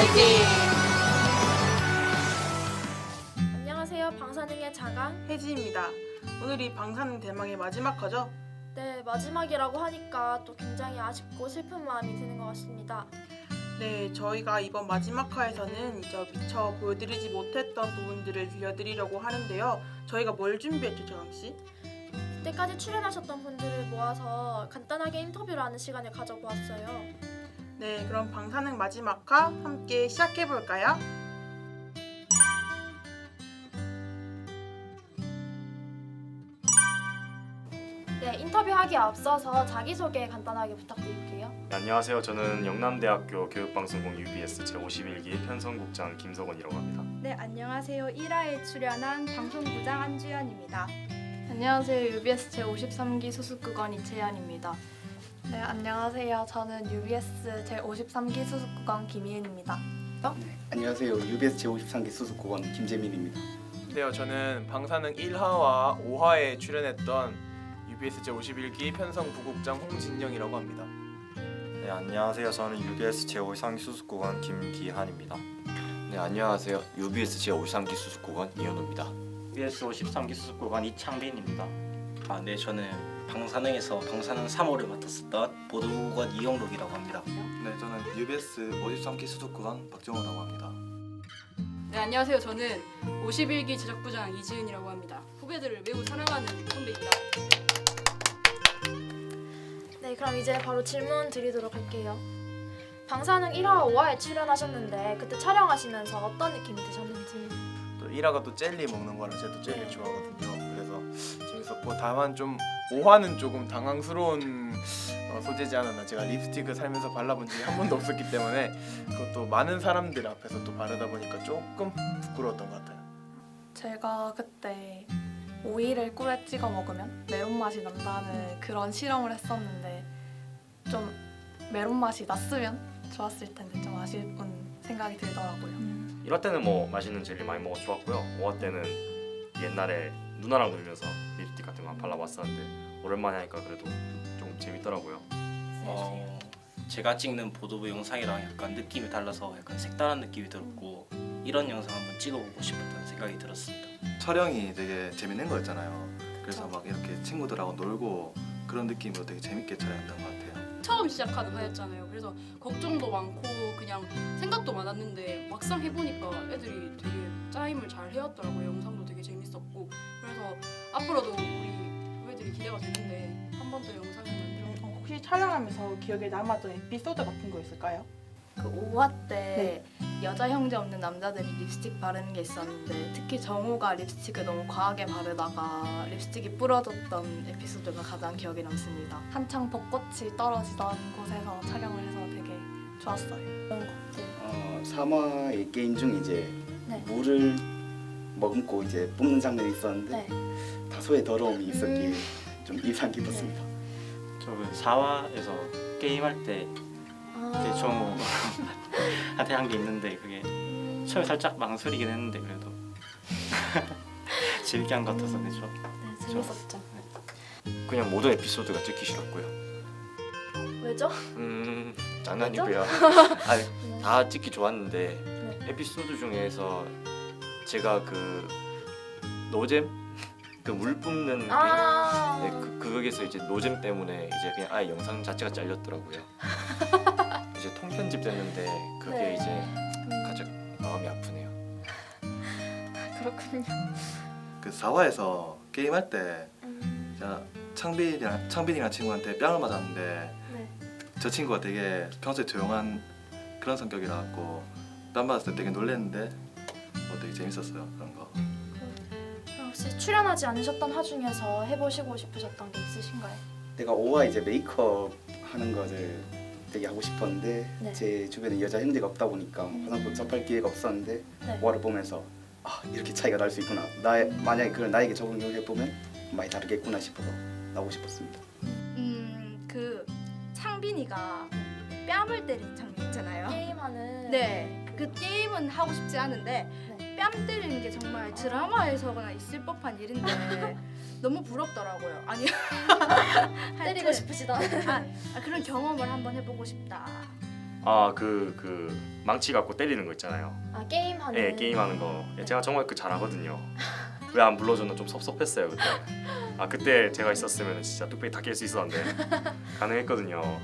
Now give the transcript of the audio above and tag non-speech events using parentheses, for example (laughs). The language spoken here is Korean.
파이팅! 안녕하세요. 방사능의 자강. 혜지입니다. 오늘이 방사능 대망의 마지막 화죠? 네, 마지막이라고 하니까 또 굉장히 아쉽고 슬픈 마음이 드는 것 같습니다. 네, 저희가 이번 마지막 화에서는 이제 미처 보여드리지 못했던 부분들을 들려드리려고 하는데요. 저희가 뭘 준비했죠, 저강 씨? 이때까지 출연하셨던 분들을 모아서 간단하게 인터뷰를 하는 시간을 가져보았어요. 네, 그럼 방사능 마지막 화 함께 시작해 볼까요? 네, 인터뷰하기에 앞서서 자기소개 간단하게 부탁드릴게요. 네, 안녕하세요. 저는 영남대학교 교육방송국 UBS 제51기 편성국장 김석원이라고 합니다. 네, 안녕하세요. 1화에 출연한 방송부장 안주연입니다. 안녕하세요. UBS 제53기 수습구간 이채연입니다. 네, 안녕하세요. 저는 UBS 제53기 수습구간 김희은입니다. 안녕하세요. UBS 제53기 수습국원 김재민입니다. 네, 저는 방사능 1화와 5화에 출연했던 UBS 제51기 편성 부국장 홍진영이라고 합니다. 네 안녕하세요. 저는 UBS 제53기 수습국원 김기한입니다. 네 안녕하세요. UBS 제53기 수습국원 이현우입니다. UBS 53기 수습국원 이창빈입니다. 아, 네, 저는 방사능에서 방사능 3호를 맡았었던 보도국원 이영록이라고 합니다. 네 저는 UBS 53기 수습국원 박정호라고 합니다. 네 안녕하세요. 저는 51기 제작부장 이지은이라고 합니다. 후배들을 매우 사랑하는 선배입니다. 네, 그럼 이제 바로 질문 드리도록 할게요. 방사능 1화, 5화에 출연하셨는데 그때 촬영하시면서 어떤 느낌이 드셨는지. 또 1화가 또 젤리 먹는 거라 제가 또 젤리 좋아하거든요. 그래서 재밌었고 다만 좀 5화는 조금 당황스러운 어, 소재지 않았나. 제가 립스틱을 살면서 발라본 적이 한 번도 없었기 때문에 그것도 많은 사람들 앞에서 또 바르다 보니까 조금 부끄러웠던 것 같아요. 제가 그때 오이를 꿀에 찍어 먹으면 매운맛이 난다는 그런 실험을 했었는데 좀 매운맛이 났으면 좋았을 텐데 좀 아쉬운 생각이 들더라고요. 1화 때는 뭐 맛있는 젤리 많이 먹어 좋았고요. 5화 때는 옛날에 누나랑 놀면서 립스틱 같은 거 발라봤었는데 오랜만에 하니까 그래도 좀 재밌더라고요. 어, 제가 찍는 보도부 영상이랑 약간 느낌이 달라서 약간 색다른 느낌이 들었고 이런 영상 한번 찍어보고 싶었다는 생각이 들었습니다. 촬영이 되게 재밌는 거였잖아요. 그래서 막 이렇게 친구들하고 놀고 그런 느낌으로 되게 재밌게 촬영했던 것 같아요. 처음 시작하는 화였잖아요. 그래서 걱정도 많고 그냥 생각도 많았는데 막상 해보니까 애들이 되게 짜임을 잘 해왔더라고요. 영상도 되게 재밌었고 그래서 앞으로도 우리 후배들이 기대가 되는데 한 번 더 영상을 만들어 어, 혹시 촬영하면서 기억에 남았던 에피소드 같은 거 있을까요? 그 5화 때 여자 형제 없는 남자들이 립스틱 바르는 게 있었는데 특히 정우가 립스틱을 너무 과하게 바르다가 립스틱이 부러졌던 에피소드가 가장 기억에 남습니다. 한창 벚꽃이 떨어지던 곳에서 촬영을 해서 되게 좋았어요. 어, 3화의 게임 중 이제 네. 물을 머금고 이제 뿜는 장면이 있었는데 네. 다소의 더러움이 있었기에 좀 인상 깊었습니다. 저는 4화에서 게임할 때 아, 이제 정우한테 한 게 있는데 그게 처음에 살짝 망설이긴 했는데 그래도 (laughs) 재밌게 한 것 같아서 네, 좋아. 네, 재밌었죠. 그냥 모든 에피소드가 찍기 싫었고요. 왜죠? 음 장난이고요. (laughs) 아니 다 찍기 좋았는데 에피소드 중에서 제가 그 노잼 그 물 뿜는 게 아, 네, 그, 그거에서 이제 노잼 때문에 이제 그냥 아예 영상 자체가 잘렸더라고요. (laughs) 이제 통편집 됐는데 그게 네. 이제 가장 마음이 아프네요. 그렇군요. 그 4화에서 게임할 때 음, 제가 창빈이랑 창빈이랑 친구한테 뺨을 맞았는데 네. 저 친구가 되게 평소에 조용한 그런 성격이라 갖고 뺨 맞았을 때 되게 놀랬는데 뭐 되게 재밌었어요 그런 거. 그럼 혹시 출연하지 않으셨던 화 중에서 해보시고 싶으셨던 게 있으신가요? 내가 5화 이제 메이크업 하는 거를 되게 하고 싶었는데 네. 제 주변에 여자 형제가 없다 보니까 화장품 접할 기회가 없었는데 네. 5화를 보면서 아 이렇게 차이가 날 수 있구나. 나 만약에 그걸 나에게 적용해 보면 많이 다르겠구나 싶어서 나오고 싶었습니다. 음, 그 창빈이가 뺨을 때리는 장면 있잖아요. 게임하는 네, 그 게임은 하고 싶지 않은데 네. 뺨 때리는 게 정말 드라마에서거나 있을 법한 일인데 (laughs) 너무 부럽더라고요. 아니 (laughs) 때리고 하여튼, 싶으시다. 아, 아, 그런 경험을 한번 해보고 싶다. 아 그 그 망치 갖고 때리는 거 있잖아요. 아 게임하는. 예 게임하는 거 예, 제가 정말 그 잘하거든요. (laughs) 왜 안 불러줬나 좀 섭섭했어요 그때. 아 그때 제가 있었으면 진짜 뚝배기 다 깰 수 있었는데 가능했거든요.